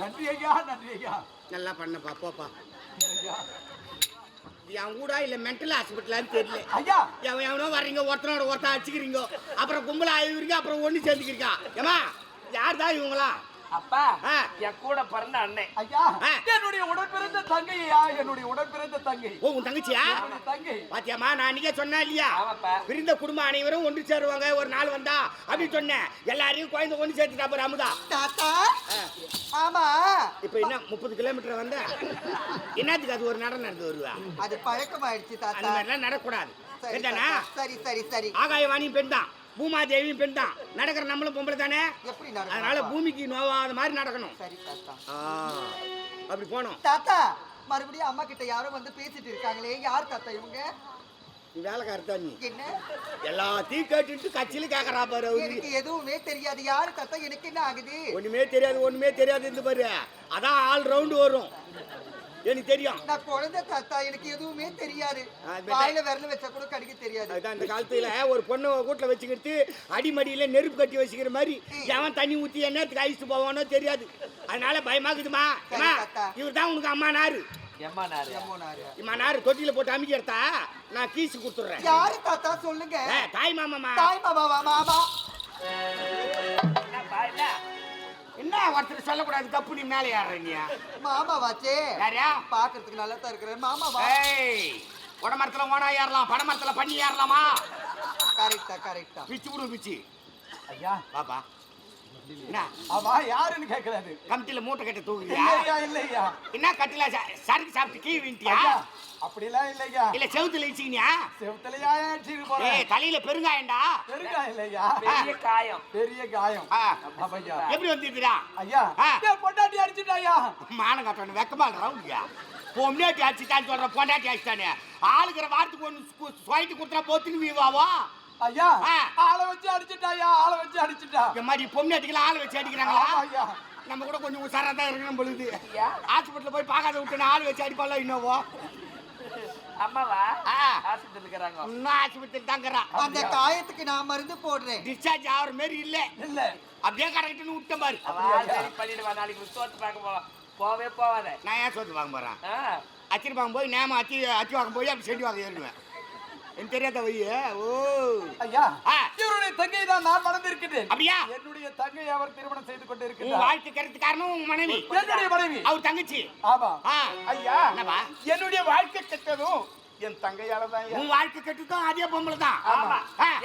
நன்றி ஐயா நன்றி ஐயா நல்லா பண்ணப்பா போப்பா என் ஊடா இல்ல மென்டல் ஹாஸ்பிட்டலான்னு தெரியல. ஐயா. எவன் எவனோ வர்றீங்க ஒருத்தனோட ஒருத்தன் அடிச்சுக்கிறீங்க. அப்புறம் கும்பலா ஆயிடுவீங்க அப்புறம் ஒண்ணு சேர்ந்துக்கிறீங்க. ஏமா யார் தான் இவங்களா? அப்பா. என் கூட பிறந்த அண்ணன் ஐயா. என்னுடைய உடன்பிறந்த தங்கை ஐயா என்னுடைய உடன்பிறந்த தங்கை. ஓ உன் தங்கச்சியா? தங்கை. பாத்தியாமா நான் அன்னைக்கே சொன்னேன் இல்லையா? ஆமாப்பா. பிரிந்த குடும்பம் அனைவரும் ஒன்று சேருவாங்க ஒரு நாள் வந்தா அப்படின்னு சொன்னேன். எல்லாரையும் குழந்தை ஒன்று சேர்த்துட்டா பாரு அமுதா. தாத்தா. ஆமா. இப்போ என்ன முப்பது கிலோமீட்டர் வந்த? என்னத்துக்கு அது ஒரு நடம் நடந்து வருவா? அது பழக்கமாயிடுச்சு அந்த தாத்தா மாதிரிலாம் நடக்கூடாது. சரி சரி சரி. ஆகாயவாணியும் பெண் தான். பூமாதேவியும் பெண் தான் நடக்கிற நம்மளும் பொம்பளை தானே? எப்படி அதனால பூமிக்கு நோவாத மாதிரி நடக்கணும். அப்படி போனோம். தாத்தா மறுபடியும் அம்மா கிட்ட யாரோ வந்து பேசிட்டு இருக்காங்களே. யார் தாத்தா இவங்க? வேலைக்காரர் தான் நீ. என்ன? எல்லாத்தையும் கேட்டுட்டு கட்சியில கேக்குறா பாரு எனக்கு எதுவுமே தெரியாது. யாரு தாத்தா? எனக்கு என்ன ஆகுது? ஒண்ணுமே தெரியாது ஒண்ணுமே தெரியாது இந்த பாரு. அதான் ஆல் ரவுண்டு வரும். எனக்கு தெரியும். நான் குழந்தை தாத்தா எனக்கு எதுவுமே தெரியாது. வாயில விரல வச்சா கூட கடிக்க தெரியாது. அதுதான் இந்த காலத்துல ஒரு பொண்ணு வீட்டுல வச்சுக்கிட்டு அடிமடியில நெருப்பு கட்டி வச்சுக்கிற மாதிரி எவன் தண்ணி ஊத்தி என்னத்துக்கு ஐஸ்ட்டு போவானோ தெரியாது. அதனால பயமாக்குதுமா. இவர் தான் உனக்கு அம்மா நாரு தொட்டியில போட்டு அமைக்க எடுத்தா நான் கீசு கொடுத்துட்றேன். யாரு தாத்தா? சொல்லுங்க. தாய் மாமாமா தாய் மாமா? இல்ல என்ன ஒருத்தர் சொல்லக்கூடாது? கப்பு நீ மேலே ஏறுறீங்க மாமாவாச்சே யாரையா பாக்குறதுக்கு நல்லா தான் இருக்கிறேன் மாமாவா ஏய் உடமரத்துல ஓனா ஏறலாம் படமரத்துல பண்ணி ஏறலாமா? கரெக்டா கரெக்டா பிச்சு விடு பிச்சு. ஐயா பாப்பா என்ன அவா யாருன்னு கேட்கறாரு கமிட்டில மூட்டை கட்ட தூக்குறியா இல்லையா என்ன கட்டில சரக்கு சாப்பிட்டு கீ விண்டியா அப்படிலாம் இல்லையா? இல்ல செவுத்துல இச்சிக்கினியா செவத்தலையா ஏற்றிட்டு ஏய் போறேன் தலையில பெருங்காயண்டா? பெருங்கா இல்லையா? பெரிய காயம். பெரிய காயம். ஐயா. எப்படி வந்துருக்குறா ஐயா பொண்டாட்டி அடிச்சுட்டாயா மானம் காட்டணும் வெக்கமா ரவுண்டியா பொம்னாட்டி அடிச்சுட்டான்னு சொல்ற பொண்டாட்டி அடிச்சுட்டானே. ஆளுக்கிற வாரத்துக்கு ஒன்று சுவாயிட்டு கொடுத்தா போத்துன்னு வீவாவா? ஐயா ஆ. ஆளை வச்சு அடிச்சுட்டாயா ஆளை வச்சு அடிச்சுட்டா? இந்த மாதிரி பொம்னாட்டிக்கெல்லாம் ஆள் வச்சு அடிக்கிறாங்களா? ஐயா. நம்ம கூட கொஞ்சம் உஷாரா தான் இருக்கணும் பொழுது. ஐயா. ஹாஸ்பிட்டல் போய் பார்க்காத விட்டு ஆள் வச்சு அடிப்பால இன்னோவோ அம்மாவா? ஆ. ஆஸ்பத்திரி இருக்கிறாங்க. இன்னும் ஆஸ்பத்திரி தாங்கிறான் அந்த காயத்துக்கு நான் மருந்து போடுறேன். டிஸ்சார்ஜ் ஆகிற மாரி இல்ல. இல்ல. அப்படியே கரெக்ட்னு விட்டேன் பாரு. அவ சரி பண்ணிடுவா நாளைக்கு தோத்து பார்க்க போலாம் போவே போவாத. நான் ஏன் சோத்து வாங்க போறேன்? ஆ. அச்சிரி வாங்க போய் நேம அச்சி அச்சி வாங்க போய் அப்படி செடி வாங்க ஏறுவேன் எனக்கு தெரியாத வைய ஓ. ஐயா. இவருடைய தங்கை தான் நான் மறந்திருக்கிறேன். அப்படியா? என்னுடைய தங்கை அவர் திருமணம் செய்து உன் கொண்டிருக்கிறார். வாழ்க்கை கருத்து காரணம் உன் மனைவி. என்னுடைய மனைவி. அவர் தங்கச்சி. ஆமா. ஐயா? என்னுடைய வாழ்க்கை கெட்டதும் என் தங்கையால தான் உன் வாழ்க்கை கட்டுதான் அதே பொம்பளை தான்.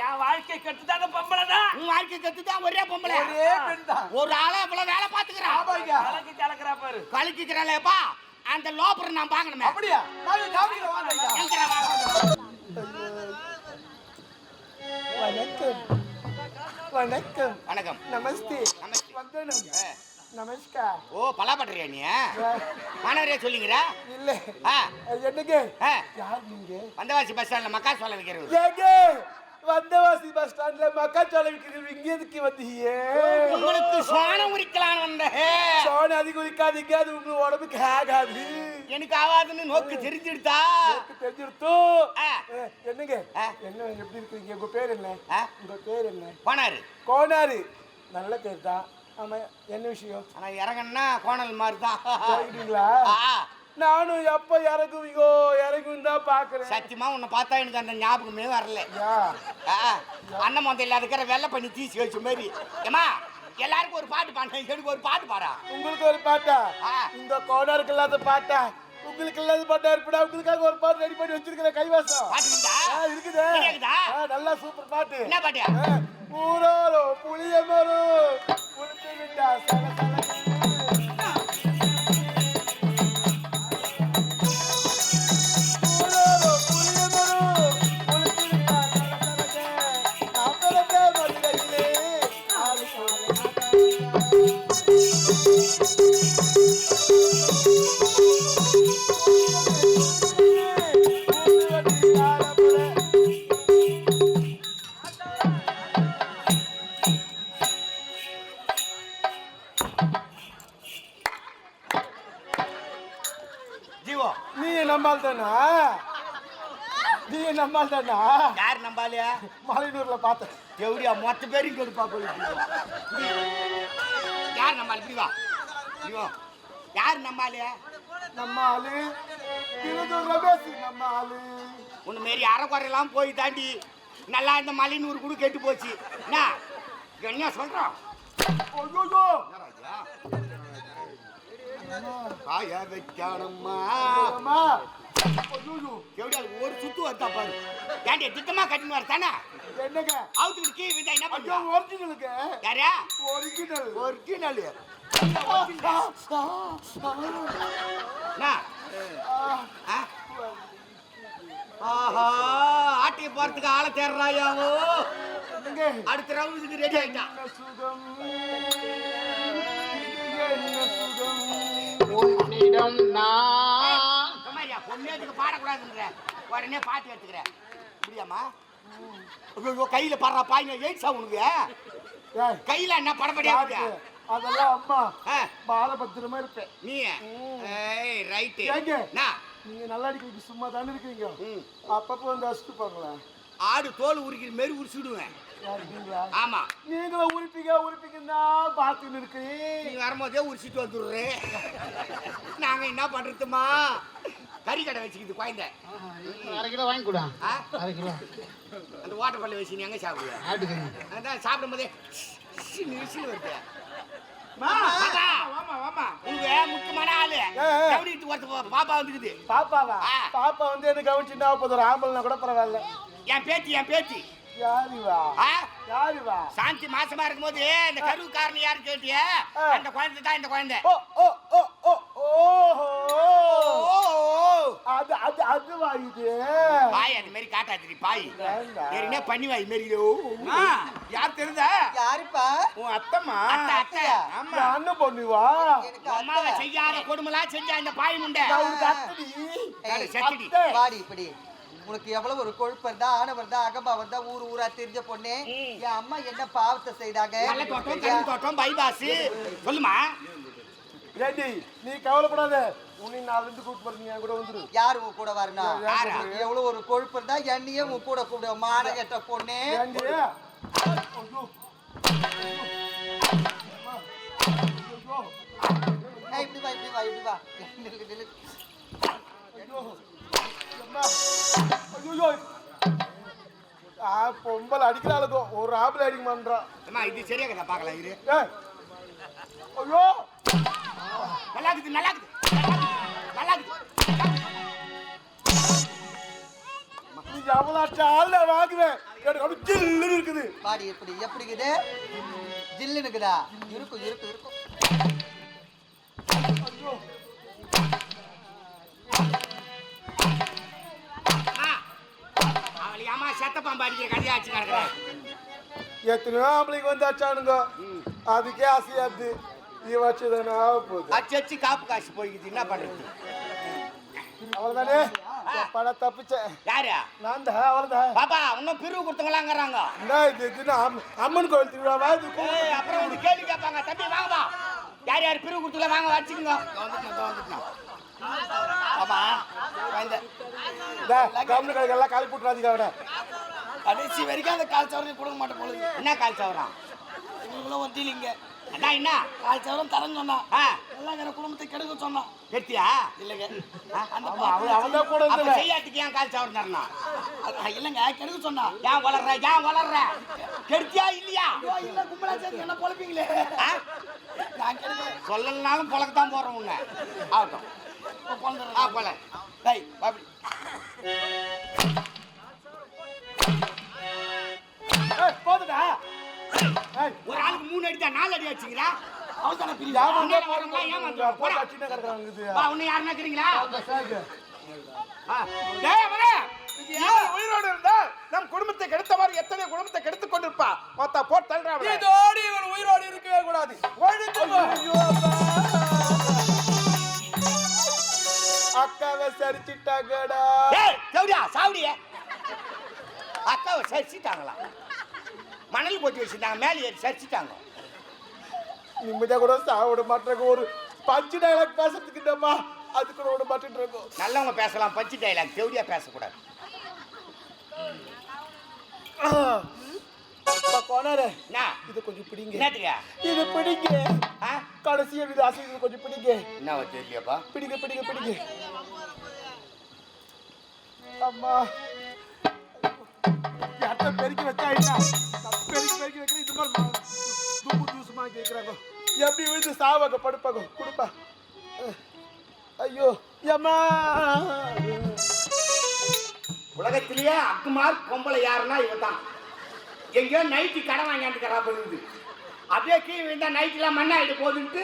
என் வாழ்க்கை கட்டுதான பொம்பளை தான். உன் வாழ்க்கை கட்டுதான் ஒரே பொம்பளை. ஒரே பெண் தான். ஒரு ஆளா இவ்வளவு வேலை பாத்துக்கிறான் ஆமா ஐயா. கலக்கு கலக்குறா பாரு. கலக்கிக்கிறாளேப்பா அந்த லோப்பரை நான் பார்க்கணுமே. அப்படியா? நான் வாங்க? வணக்கம். வணக்கம். நமஸ்தே. நமஸ்தே. வந்தனம். நமஸ்கார். ஓ பலாப்பட்டுறியா நீ? மாணவரே சொல்லிங்கிற இல்ல. என்னங்க. யார் நீங்க? வந்தவாசி பஸ் ஸ்டாண்ட்ல மக்கா சொல்ல வைக்கிறது ஏங்க? வந்தவாசி பஸ் ஸ்டாண்ட்ல மக்காச்சோளை விற்கிறது இங்க எதுக்கு வந்தீங்க? உங்களுக்கு சுவானம் உரிக்கலாம் அதிகம் விற்காதீங்க அது உங்க உடம்புக்கு ஆகாது எனக்கு ஆவாதுன்னு நோக்கு தெரிஞ்சிடுதா ஆ. ஆ, என்னங்க. என்ன எப்படி இருக்கீங்க? உங்க பேர் என்ன? உங்க பேர் என்ன? போனாரு கோனாரு நல்ல பேர் தான். ஆமா என்ன விஷயம்? ஆனா இறங்கன்னா கோணல் மாதிரி தான் நானும் எப்ப இறங்குவீங்கோ இறங்குன்னு தான் பாக்குறேன் சத்தியமா உன்னை பார்த்தா எனக்கு அந்த ஞாபகமே வரல. அண்ணன் மொந்த இல்லாத இருக்கிற வெள்ளை பண்ணி தீசி வச்ச மாதிரி. ஏமா எல்லாருக்கும் ஒரு பாட்டு பாடு எனக்கு ஒரு பாட்டு பாடா உங்களுக்கு ஒரு பாட்டா. இந்த கோனாருக்கு இல்லாத பாட்டா? உங்களுக்கு இல்லாத பாட்டா இருப்படா? உங்களுக்காக ஒரு பாட்டு ரெடி பண்ணி வச்சிருக்கிறேன் கைவாசம். பாட்டு இருக்குதே? நல்லா சூப்பர் பாட்டு. என்ன பாட்டு? ஆ, ஊரோரோ நம்பாலியா மலையனூர்ல பார்த்தேன். எப்படியா மொத்த பேரும் கெடுப்பா போய் யார் நம்ம ஆளு? இப்படி வா. இப்படி வா. யார் நம்ம ஆளு? நம்ம ஆளு. ரமேஷ் நம்ம ஆளு. உன்னை மாரி அரைக்குறையெல்லாம் போய் தாண்டி நல்லா இந்த மலைன்னு ஒரு குடு கெட்டு போச்சு. என்ன? என்ன சொல்றோம் ஐயோ காய வைக்கணுமா ஒரு சுத்து வந்தா பாரு. ஏன்டி திட்டமா கட்டின்னு வர தானே? என்னங்க? அவுத்துக்கிட்டு விழுந்தா என்ன பண்ணுவா? ஒரிஜினலுங்க யாரா? Original original? ஆஹா ஆட்டிய போறதுக்கு ஆளை என்னங்க? அடுத்த ரவுண்டுக்கு ரெடி ஆயிட்டான் உன்னிடம் நான் பொண்ணேதுக்கு பாடக்கூடாதுன்ற உடனே பாட்டு எடுத்துக்கிறேன் அப்படியாம்மா ஐயோ கையில பாடுறா பாய்ங்க எயிட்ஸா உனக்கு? கையில என்ன படப்படியா பாத்து, அதெல்லாம் அம்மா. ஆ, பாலபத்திரமா இருப்பேன். நீ ஏய் ரைட்டு. நீங்க நல்லா அடிக்கிறதுக்கு சும்மா தானே இருக்கீங்க. அப்பப்போ வந்து அடிச்சுட்டு போங்களேன். ஆடு தோல் உரிக்கிற மாரி உரிச்சுடுவேன் ஆமா. நீங்களும் உருப்பிங்க உருப்பிங்கன்னா பார்த்துன்னு நீ இருக்கேன் வரும்போதே உரிச்சிட்டு வந்துடுறேன் நாங்க என்ன பண்றதுமா கறி கடை வச்சுக்கிது குழந்தை. அரை கிலோ வாங்கி கொடு? அரை கிலோ. அந்த வாட்டர் பல்ல வச்சு நீ எங்க சாப்பிடுவ? அதான் சாப்பிடும் போதே நிறுச்சி வருது. பாப்பா. வந்துக்குது. பாப்பாவா? ஆ. பாப்பா வந்து என்ன கவனிச்சுட்டா போதும் ஆம்பளைனா கூட பரவாயில்ல. என் பேத்தி என் பேத்தி. சாந்தி மாசமா இருக்கும்போது இந்த கருவுக்காரன் யாரு கேட்டிய. அந்த குழந்தை தான் இந்த குழந்தை. ஓ ஓ ஓ ஓ ஓஹோ. ஓ, அது அது அதுவா இது? பாய் அது மாதிரி காட்டாதிரி பாய். ஏற்கனவே பண்ணி வாய் மாரியோ யார் தெரிஞ்சா யாருப்பா? உன் அத்தம்மா. அத்தை அத்தை ஆமா. நான் என்ன பண்ணுவா? அம்மாவை. செய்யாத கொடுமெல்லாம் செஞ்சா இந்த பாய் முண்டை? செத்துடி. வாடி இப்படி. உனக்கு எவ்வளவு ஒரு கொழுப்பர் தான் ஆணவர் தான் அகம்பாவர் தான் ஊர் ஊரா தெரிஞ்ச பொண்ணு. என் அம்மா என்ன பாவத்தை செய்தாங்க? பைபாஸ். சொல்லுமா? ஏண்டி நீ கவலைப்படாத. உன்னை நான் இருந்து கூட்டு போறீங்க என் கூட வந்துரு. யார் உன் கூட வரணும்? எவ்வளவு ஒரு கொழுப்பர் தான் என்னையே உன் கூட கூப்பிட மான கெட்ட பொண்ணு. இப்படி வா இப்படி வா இப்படி வா. நில்லு, நில்லு. ஐயோ. பொம்பளை அடிக்கிறாளுக்கோ ஒரு ஆம்பளை அடிக்க மாட்டான் அம்மா இது சரியா கதை பார்க்கலாம் இரு. ஐயோ. நல்லா இருக்குது நல்லா இருக்குது ஜில்லுன்னு இருக்குது? வாடி எப்படி எப்படி இருக்குது ஜில்லுன்னு இருக்குதா இருக்கும் இருக்கும் இருக்கும் ஏமா செத்த பாம்பு அடிக்கிற கதையாச்சு கிடக்குறேன் எத்தனையோ ஆம்பளைக்கு வந்து அச்சானுங்க. அதுக்கே நீ வச்சதுனா போகுது. அச்சு அச்சு காப்பு காசு போய்க்குது என்ன பண்றது? அவ்வளோதானே படம் தப்பிச்சேன் யாரு? நான் தான் அவ்வளோதான் பாப்பா இன்னும் பிரிவு கொடுத்தவங்களாங்கிறாங்க. என்ன இது இதுன்னு அம்ம- அம்மன் கோவில் திருவிழாவா இது ஏய், அப்புறம் வந்து கேள்வி கேட்பாங்க. தம்பி வாங்கப்பா யார் யார் பிரிவு கொடுத்துல வாங்க வச்சுக்கோங்க. ஆமா இந்த கவர்மெண்ட் கடைக்கெல்லாம் காலி போட்டுறாதீங்க அவனை. கடைசி வரைக்கும் அந்த கால் சவரனை கொடுக்க மாட்டேன் பொழுது என்ன கால் சவரம்? இவங்களும் வண்டியிலிங்க அதான் என்ன கால் சவரம் தரேன்னு சொன்னான் எங்க குடும்பத்தை கெடுக்க சொன்னான் கெட்டியா இல்லைங்க. அவன் கூட செய்யாட்டுக்கு ஏன் கால் சவரம் தரணும் இல்லைங்க கெடுக்க சொன்னான் ஏன் வளர்ற ஏன் வளர்ற? கெடுத்தியா இல்லையா? இல்ல கும்பலா சேர்ந்து என்ன பொழப்பீங்களே? நான் சொல்லலனாலும் பொழக்கத்தான் போறோம் உன்னை. ஆகட்டும். ஆ போல டேய் பாப்பி போதுடா. ஒரு ஆளுக்கு மூணு அடி தான் நாலு அடி யாரும் அவனால தான் வரவங்களா. போட்டு போடா. அடிச்சுட்டே கிடக்குறாங்க உன்னை வரே இவன் உயிரோடு இருந்தா நம் குடும்பத்தை கெடுத்த மாதிரி எத்தனை குடும்பத்தை கெடுத்து கொண்டிருப்பா? மொத்த போட்டு தள்ளுறா. இதோடு இவன் உயிரோடு இருக்கவே கூடாது. அக்காவை சரிச்சிட்டாங்கடா. சாவடியே. அக்காவை சரிச்சிட்டாங்களா? மணல் போட்டு வச்சிருந்தாங்க மேலே ஏறி சரிச்சிட்டாங்க. நிம்மதியா கூட சாக விட மாட்டேங்க. ஒரு பஞ்சு டைலாக் பேசுறதுக்கு இல்லம்மா. அது கூட விட மாட்டேன் நல்லவங்க பேசலாம் பஞ்சு டைலாக் தேவடியா பேசக்கூடாது. கோனாரு. இது கொஞ்சம் பிடிங்க. இது பிடிங்க. ஆ? கடைசியா இது அசைது கொஞ்சம் பிடிங்க. என்ன தெரியலையாப்பா? பிடிங்க பிடிங்க பிடிங்க. அம்மா. எத்த பெருக்கி வச்சா என்ன? பெருக்கி வைக்கிறேன் இது மாதிரி மா- துப்பு தூசுமா கேட்குறாங்க எப்படி விழுந்து சாவாங்க படுப்பாங்க. கொடுப்பா. ஐயோ அம்மா உலகத்திலேயே அக்குமார் பொம்பளை யாருன்னா இவன் தான் எங்கேயோ நைட்டு கடன் வாங்கியாந்துக்கிறா போகுது அப்படியே கீழே விழுந்தா நைட்டுலாம் மண்ணாயிட்டு போகுதுன்ட்டு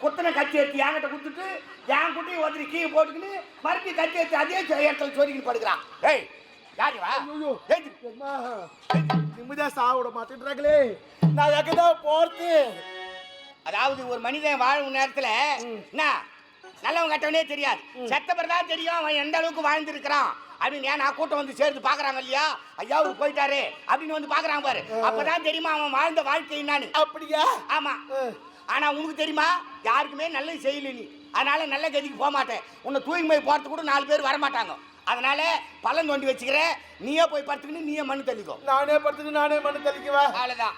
குத்தனை கத்தி எடுத்து என்கிட்ட கொடுத்துட்டு என் குட்டியை ஒருத்தர் கீழே போட்டுக்கின்னு மறுபடியும் கத்தி எடுத்து அதே இடத்துல சொருக்கின்னு படுக்கிறான். ஏய் ஏய், அம்மா நிம்மதியா சாவிட மாட்டேன்றாங்களே. நான் எங்கதான் போறது? அதாவது ஒரு மனிதன் வாழும் நேரத்துல என்ன? நல்லவன் கட்டவனே தெரியாது. செத்தவர் தான் தெரியும் அவன் எந்த அளவுக்கு வாழ்ந்திருக்கிறான். அப்படின்னு ஏன் கூட்டம் வந்து சேர்ந்து பாக்குறாங்க இல்லையா? ஐயா அவர் போயிட்டாரு அப்படின்னு வந்து பாக்குறாங்க பாரு. அப்பதான் தெரியுமா அவன் வாழ்ந்த வாழ்க்கை என்னன்னு? அப்படியா? ஆமா. ஆனா உனக்கு தெரியுமா? யாருக்குமே நல்லது செய்யல நீ. அதனால நல்ல கதிக்கு போக மாட்டேன். உன்னை தூய்மை போறதுக்கு கூட நாலு பேர் வர மாட்டாங்க அதனால பள்ளம் தோண்டி வச்சுக்கிற நீயே போய் படுத்துக்கின்னு நீயே மண்ணு தள்ளிக்கோ நானே படுத்துட்டு நானே மண்ணு தெளிக்குவேன். அவ்வளவுதான்.